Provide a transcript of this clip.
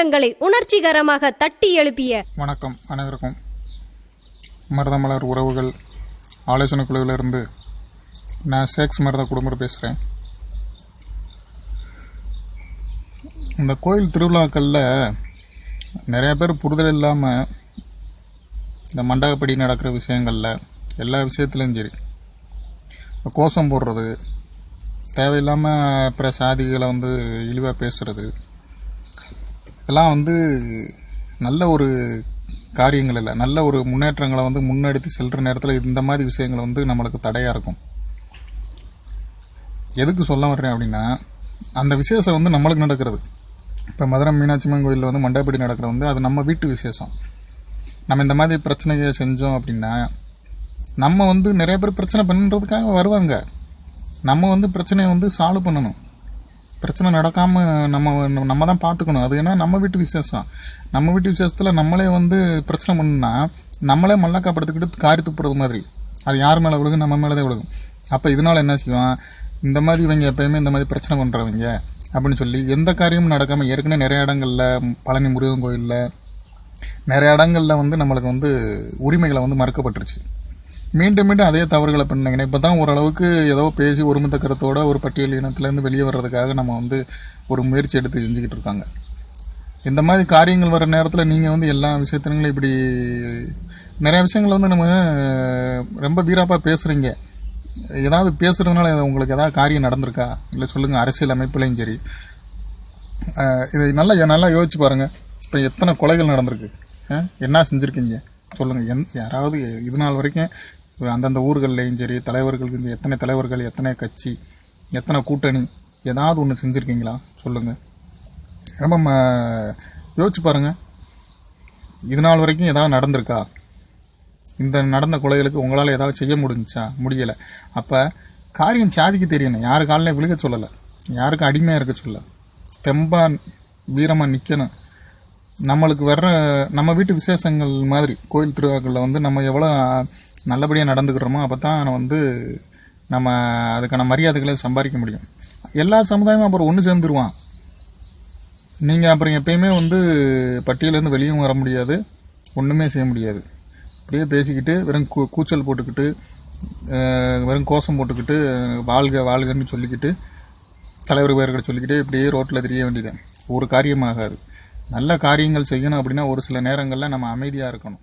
நெஞ்சங்களை உணர்ச்சிகரமாக தட்டி எழுப்பிய வணக்கம் அனைவருக்கும். மருதமலர் உறவுகள் ஆலோசனை குழுவிலிருந்து நான் சேக்ஸ் மருத குடும்பம் பேசுகிறேன் இந்த கோயில் திருவிழாக்களில் நிறைய பேர் புரிதல் இல்லாமல் இந்த மண்டகப்படி நடக்கிற விஷயங்களில் எல்லா விஷயத்துலையும் சரி இந்த கோஷம் போடுறது தேவையில்லாமல் பிற சாதிகளை வந்து இழிவாக பேசுகிறது இதெல்லாம் வந்து நல்ல ஒரு காரியங்கள் இல்லை. நல்ல ஒரு முன்னேற்றங்களை வந்து முன்னெடுத்து செல்கிற நேரத்தில் இந்த மாதிரி விஷயங்கள் வந்து நம்மளுக்கு தடையாக இருக்கும். எதுக்கு சொல்ல வர்றேன் அப்படின்னா அந்த விசேஷம் வந்து நம்மளுக்கு நடக்கிறது. இப்போ மதுரை மீனாட்சி அம்மன் கோயிலில் வந்து மண்டபடி நடக்கிறது வந்து அது நம்ம வீட்டு விசேஷம். நம்ம இந்த மாதிரி பிரச்சனையை செஞ்சோம் அப்படின்னா நம்ம வந்து நிறைய பேர் பிரச்சனை பண்ணுறதுக்காக வருவாங்க. நம்ம வந்து பிரச்சனையை வந்து சால்வ் பண்ணணும். பிரச்சனை நடக்காமல் நம்ம நம்ம தான் பார்த்துக்கணும். அது ஏன்னா நம்ம வீட்டு விசேஷம். நம்ம வீட்டு விசேஷத்தில் நம்மளே வந்து பிரச்சனை பண்ணுன்னா நம்மளே மல்லக்காப்படுத்திக்கிட்டு காரி துப்புறது மாதிரி. அது யார் மேலே விழுகும்? நம்ம மேலே தான் விழுகும். அப்போ இதனால் என்ன செய்வான் இந்த மாதிரி இவங்க எப்பயுமே இந்த மாதிரி பிரச்சனை பண்ணுறவங்க அப்படின்னு சொல்லி எந்த காரியமும் நடக்காமல் ஏற்கனவே நிறைய இடங்களில் பழனி முருகன் கோயிலில் நிறைய இடங்களில் வந்து நம்மளுக்கு வந்து உரிமைகளை வந்து மறுக்கப்பட்டுருச்சு. மீண்டும் மீண்டும் அதே தவறுகளை பண்ணீங்கன்னா இப்போ தான் ஓரளவுக்கு ஏதோ பேசி ஒருமித்த கருத்தோட ஒரு பட்டியல் இனத்துலேருந்து வெளியே வர்றதுக்காக நம்ம வந்து ஒரு முயற்சி எடுத்து செஞ்சுக்கிட்டு இருக்காங்க. இந்த மாதிரி காரியங்கள் வர நேரத்தில் நீங்கள் வந்து எல்லா விஷயத்திலும் இப்படி நிறைய விஷயங்கள் வந்து நம்ம ரொம்ப வீராப்பாக பேசுகிறீங்க ஏதாவது பேசுகிறதுனால உங்களுக்கு ஏதாவது காரியம் நடந்திருக்கா? இல்லை சொல்லுங்கள் அரசியல் அமைப்புலையும் சரி. இதை நல்லா நல்லா யோசிச்சு பாருங்கள் இப்போ எத்தனை கொலைகள் நடந்திருக்கு? என்ன செஞ்சுருக்கீங்க? சொல்லுங்கள் எந் யாராவது இது நாள் வரைக்கும் அந்தந்த ஊர்கள்லையும் சரி தலைவர்களுக்கு எத்தனை தலைவர்கள் எத்தனை கட்சி எத்தனை கூட்டணி ஏதாவது ஒன்று செஞ்சுருக்கீங்களா? சொல்லுங்கள் ரொம்ப யோசிச்சு பாருங்கள் இது நாள் வரைக்கும் ஏதாவது நடந்திருக்கா? இந்த நடந்த கொலைகளுக்கு உங்களால் ஏதாவது செய்ய முடிஞ்சுச்சா முடியலை. அப்போ காரியம் சாதிக்கு தெரியணும். யாரு காலில் விழுக சொல்லலை. யாருக்கும் அடிமையாக இருக்க சொல்ல தெம்பாக வீரமாக நிற்கணும் நம்மளுக்கு வர்ற நம்ம வீட்டு விசேஷங்கள் மாதிரி கோயில் திருவிழாக்களில் வந்து நம்ம எவ்வளோ நல்லபடியாக நடந்துக்கிறோமோ அப்போ தான் வந்து நம்ம அதுக்கான மரியாதைகளை சம்பாதிக்க முடியும். எல்லா சமுதாயமும் அப்புறம் ஒன்று சேர்ந்துருவான். நீங்கள் அப்புறம் எப்பயுமே வந்து பட்டியலேருந்து வெளியும் வர முடியாது. ஒன்றுமே செய்ய முடியாது. அப்படியே பேசிக்கிட்டு வெறும் கூ கூச்சல் போட்டுக்கிட்டு வெறும் கோஷம் போட்டுக்கிட்டு வாழ்க வாழ்கன்னு சொல்லிக்கிட்டு தலைவர் பேர்களை சொல்லிக்கிட்டு இப்படியே ரோட்டில் தெரிய வேண்டியது ஒரு காரியமாகாது. நல்ல காரியங்கள் செய்யணும் அப்படின்னா ஒரு சில நேரங்களில் நம்ம அமைதியாக இருக்கணும்.